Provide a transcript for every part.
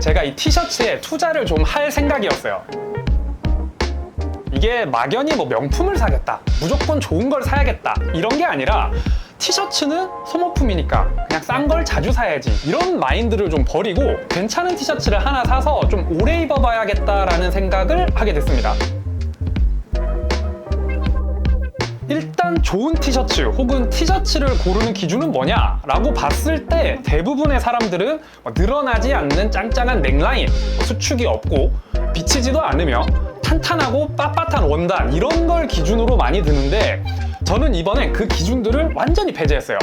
제가 이 티셔츠에 투자를 좀 할 생각이었어요. 이게 막연히 뭐 명품을 사겠다, 무조건 좋은 걸 사야겠다 이런 게 아니라 티셔츠는 소모품이니까 그냥 싼 걸 자주 사야지 이런 마인드를 좀 버리고 괜찮은 티셔츠를 하나 사서 좀 오래 입어봐야겠다라는 생각을 하게 됐습니다. 좋은 티셔츠 혹은 티셔츠를 고르는 기준은 뭐냐 라고 봤을 때 대부분의 사람들은 뭐 늘어나지 않는 짱짱한 넥라인, 뭐 수축이 없고 비치지도 않으며 탄탄하고 빳빳한 원단 이런 걸 기준으로 많이 드는데 저는 이번에 그 기준들을 완전히 배제했어요.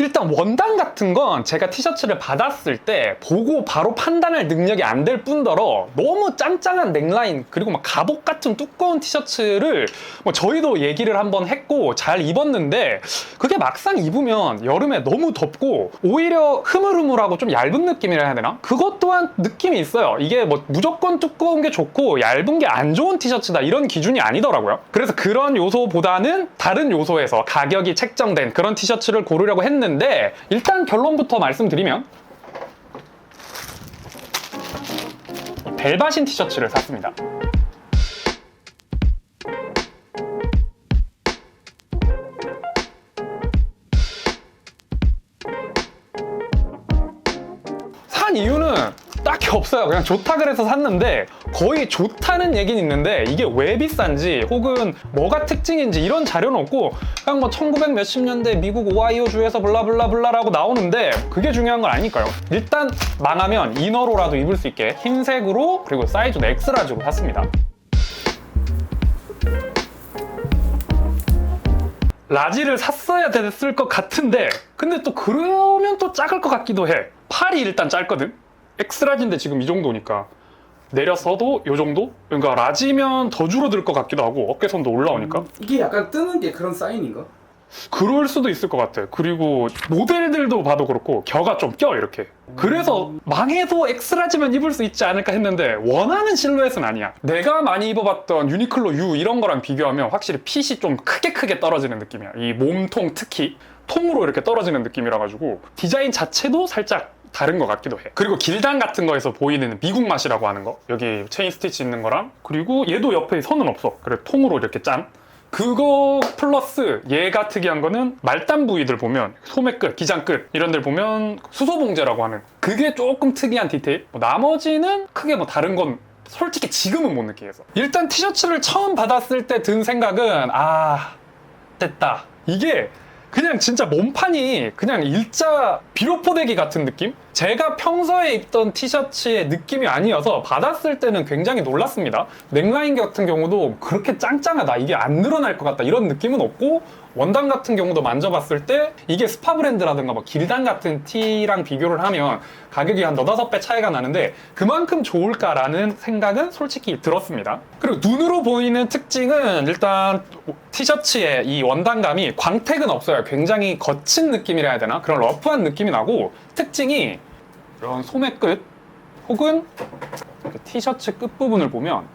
일단 원단 같은 건 제가 티셔츠를 받았을 때 보고 바로 판단할 능력이 안 될 뿐더러 너무 짱짱한 넥라인 그리고 막 갑옷 같은 두꺼운 티셔츠를 뭐 저희도 얘기를 한번 했고 잘 입었는데 그게 막상 입으면 여름에 너무 덥고 오히려 흐물흐물하고 좀 얇은 느낌이라 해야 되나? 그것 또한 느낌이 있어요. 이게 뭐 무조건 두꺼운 게 좋고 얇은 게 안 좋은 티셔츠다 이런 기준이 아니더라고요. 그래서 그런 요소보다는 다른 요소에서 가격이 책정된 그런 티셔츠를 고르려고 했는데 일단 결론부터 말씀드리면 벨바신 티셔츠를 샀습니다. 산 이유는 딱히 없어요. 그냥 좋다 그래서 샀는데 거의 좋다는 얘기는 있는데 이게 왜 비싼지 혹은 뭐가 특징인지 이런 자료는 없고 그냥 뭐 1900 몇십 년대 미국 오하이오 주에서 블라블라블라라고 나오는데 그게 중요한 건 아니니까요. 일단 망하면 이너로라도 입을 수 있게 흰색으로 그리고 사이즈도 엑스라지로 샀습니다. 라지를 샀어야 됐을 것 같은데 근데 또 그러면 또 작을 것 같기도 해 팔이 일단 짧거든 엑스라지인데 지금 이 정도니까 내렸어도 요 정도? 그러니까 라지면 더 줄어들 것 같기도 하고 어깨선도 올라오니까. 이게 약간 뜨는 게 그런 사인인가? 그럴 수도 있을 것 같아. 그리고 모델들도 봐도 그렇고 겨가 좀 껴 이렇게. 그래서 망해도 엑스라지면 입을 수 있지 않을까 했는데 원하는 실루엣은 아니야. 내가 많이 입어봤던 유니클로 U 이런 거랑 비교하면 확실히 핏이 좀 크게 크게 떨어지는 느낌이야. 이 몸통 특히 통으로 이렇게 떨어지는 느낌이라 가지고 디자인 자체도 살짝 다른 것 같기도 해. 그리고 길당 같은 거에서 보이는 미국 맛이라고 하는 거. 여기 체인 스티치 있는 거랑 그리고 얘도 옆에 선은 없어. 그래 통으로 이렇게 짠. 그거 플러스 얘가 특이한 거는 말단 부위들 보면 소매 끝, 기장 끝 이런 데를 보면 수소 봉제라고 하는 그게 조금 특이한 디테일. 뭐 나머지는 크게 뭐 다른 건 솔직히 지금은 못 느끼겠어. 일단 티셔츠를 처음 받았을 때 든 생각은 아 됐다. 이게 그냥 진짜 몸판이 그냥 일자 비료포대기 같은 느낌? 제가 평소에 입던 티셔츠의 느낌이 아니어서 받았을 때는 굉장히 놀랐습니다. 넥라인 같은 경우도 그렇게 짱짱하다. 이게 안 늘어날 것 같다. 이런 느낌은 없고 원단 같은 경우도 만져봤을 때 이게 스파 브랜드라든가 뭐 길단 같은 티랑 비교를 하면 가격이 한 너다섯 배 차이가 나는데 그만큼 좋을까라는 생각은 솔직히 들었습니다. 그리고 눈으로 보이는 특징은 일단 티셔츠의 이 원단감이 광택은 없어요. 굉장히 거친 느낌이라 해야 되나? 그런 러프한 느낌이 나고 특징이 이런 소매 끝 혹은 이렇게 티셔츠 끝부분을 보면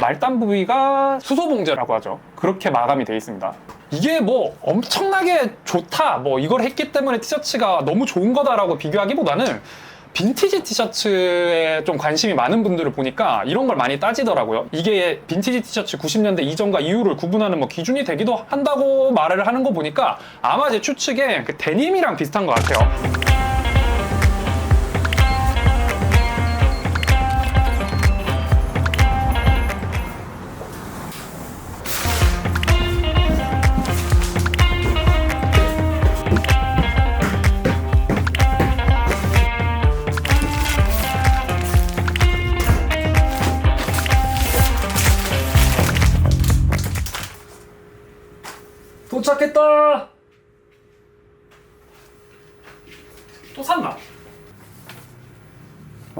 말단 부위가 수소 봉제라고 하죠. 그렇게 마감이 되어 있습니다. 이게 뭐 엄청나게 좋다, 뭐 이걸 했기 때문에 티셔츠가 너무 좋은 거다라고 비교하기보다는 빈티지 티셔츠에 좀 관심이 많은 분들을 보니까 이런 걸 많이 따지더라고요. 이게 빈티지 티셔츠 90년대 이전과 이후를 구분하는 뭐 기준이 되기도 한다고 말을 하는 거 보니까 아마 제 추측에 그 데님이랑 비슷한 것 같아요.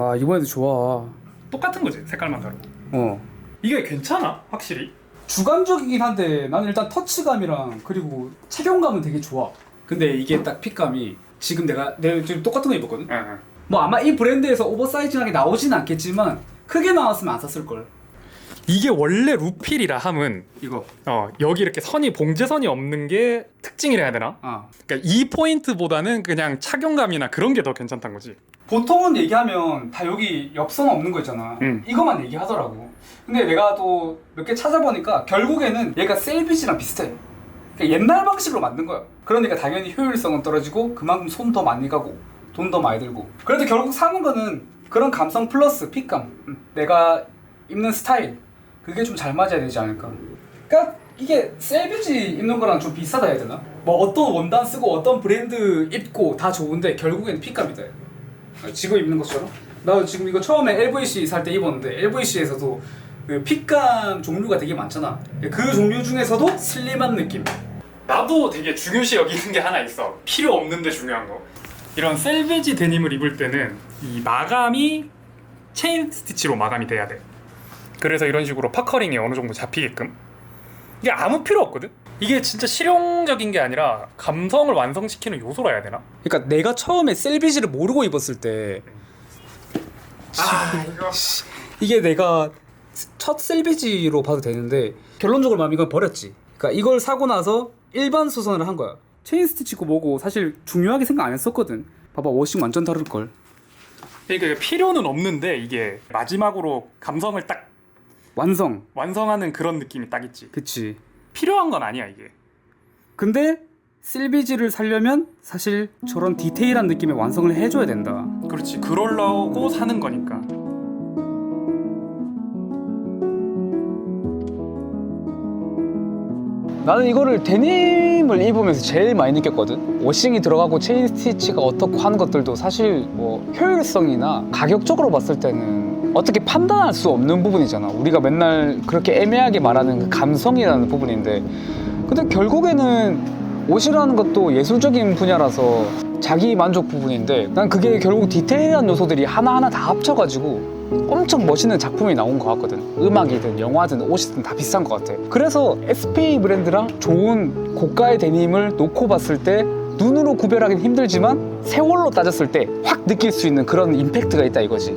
아 이번에도 좋아. 똑같은 거지 색깔만 다르고. 어. 이게 괜찮아 확실히. 주관적이긴 한데 나는 일단 터치감이랑 그리고 착용감은 되게 좋아. 근데 이게 딱 핏감이 지금 내가 내가 지금 똑같은 거 입었거든. 응, 응. 뭐 아마 이 브랜드에서 오버사이즈하게 나오진 않겠지만 크게 나왔으면 안 샀을 걸. 이게 원래 루필이라 함은 이거 어, 여기 이렇게 선이 봉제선이 없는 게 특징이라 해야 되나? 아 그러니까 이 포인트보다는 그냥 착용감이나 그런 게 더 괜찮다는 거지. 보통은 얘기하면 다 여기 옆선 없는 거 있잖아. 음. 이것만 얘기하더라고. 근데 내가 또 몇 개 찾아보니까 결국에는 얘가 셀비지랑 비슷해. 그러니까 옛날 방식으로 만든 거야. 그러니까 당연히 효율성은 떨어지고 그만큼 손 더 많이 가고 돈 더 많이 들고. 그래도 결국 사는 거는 그런 감성 플러스 핏감. 음, 내가 입는 스타일. 그게 좀 잘 맞아야 되지 않을까. 그러니까 이게 셀비지 입는 거랑 좀 비슷하다 해야 되나? 뭐 어떤 원단 쓰고 어떤 브랜드 입고 다 좋은데 결국에는 핏감이다. 아, 지금 입는 것처럼? 나 지금 이거 처음에 LVC 살 때 입었는데 LVC에서도 그 핏감 종류가 되게 많잖아. 그 종류 중에서도 슬림한 느낌. 나도 되게 중요시 여기는 게 하나 있어. 필요 없는데 중요한 거. 이런 셀베지 데님을 입을 때는 이 마감이 체인 스티치로 마감이 돼야 돼. 그래서 이런 식으로 파커링이 어느 정도 잡히게끔. 이게 아무 필요 없거든. 이게 진짜 실용적인 게 아니라 감성을 완성시키는 요소라 해야 되나? 그러니까 내가 처음에 셀비지를 모르고 입었을 때 아 이거 이게 내가 첫 셀비지로 봐도 되는데 결론적으로 마음 이건 버렸지. 그러니까 이걸 사고 나서 일반 수선을 한 거야. 체인 스티치고 뭐고 사실 중요하게 생각 안 했었거든. 봐봐 워싱 완전 다를 걸. 그러니까 필요는 없는데 이게 마지막으로 감성을 딱 완성. 완성하는 그런 느낌이 딱 있지. 그치. 필요한 건 아니야 이게. 근데 실비지를 살려면 사실 저런 디테일한 느낌의 완성을 해줘야 된다. 그렇지. 그러려고 사는 거니까. 나는 이거를 데님을 입으면서 제일 많이 느꼈거든. 워싱이 들어가고 체인 스티치가 어떻고 하는 것들도 사실 뭐 효율성이나 가격적으로 봤을 때는 어떻게 판단할 수 없는 부분이잖아. 우리가 맨날 그렇게 애매하게 말하는 그 감성이라는 부분인데. 근데 결국에는 옷이라는 것도 예술적인 분야라서 자기 만족 부분인데 난 그게 결국 디테일한 요소들이 하나하나 다 합쳐가지고 엄청 멋있는 작품이 나온 것 같거든 음악이든 영화든 옷이든 다 비싼 것 같아 그래서 SPA 브랜드랑 좋은 고가의 데님을 놓고 봤을 때 눈으로 구별하기는 힘들지만 세월로 따졌을 때 확 느낄 수 있는 그런 임팩트가 있다 이거지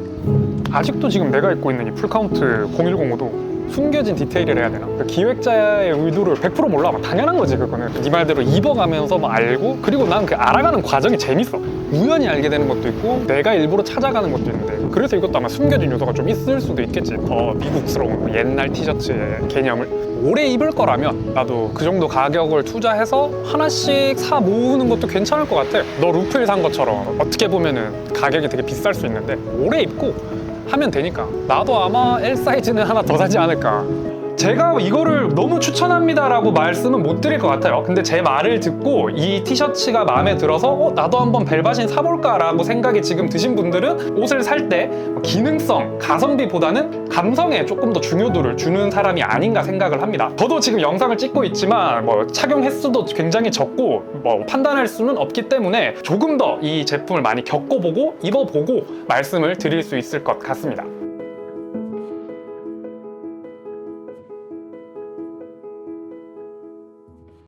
아직도 지금 내가 입고 있는 이 풀카운트 0105도 숨겨진 디테일을 해야 되나? 그 기획자의 의도를 100% 몰라. 막 당연한 거지, 그거는. 네 말대로 입어가면서 막 알고, 그리고 난 그 알아가는 과정이 재밌어. 우연히 알게 되는 것도 있고, 내가 일부러 찾아가는 것도 있는데. 그래서 이것도 아마 숨겨진 요소가 좀 있을 수도 있겠지. 더 미국스러운 옛날 티셔츠의 개념을. 오래 입을 거라면 나도 그 정도 가격을 투자해서 하나씩 사 모으는 것도 괜찮을 것 같아. 너 루플 산 것처럼 어떻게 보면은 가격이 되게 비쌀 수 있는데 오래 입고 하면 되니까. 나도 아마 L 사이즈는 하나 더 사지 않을까 제가 이거를 너무 추천합니다라고 말씀은 못 드릴 것 같아요. 근데 제 말을 듣고 이 티셔츠가 마음에 들어서 어, 나도 한번 벨바신 사볼까라고 생각이 지금 드신 분들은 옷을 살 때 기능성, 가성비보다는 감성에 조금 더 중요도를 주는 사람이 아닌가 생각을 합니다. 저도 지금 영상을 찍고 있지만 뭐 착용 횟수도 굉장히 적고 뭐 판단할 수는 없기 때문에 조금 더 이 제품을 많이 겪어보고 입어보고 말씀을 드릴 수 있을 것 같습니다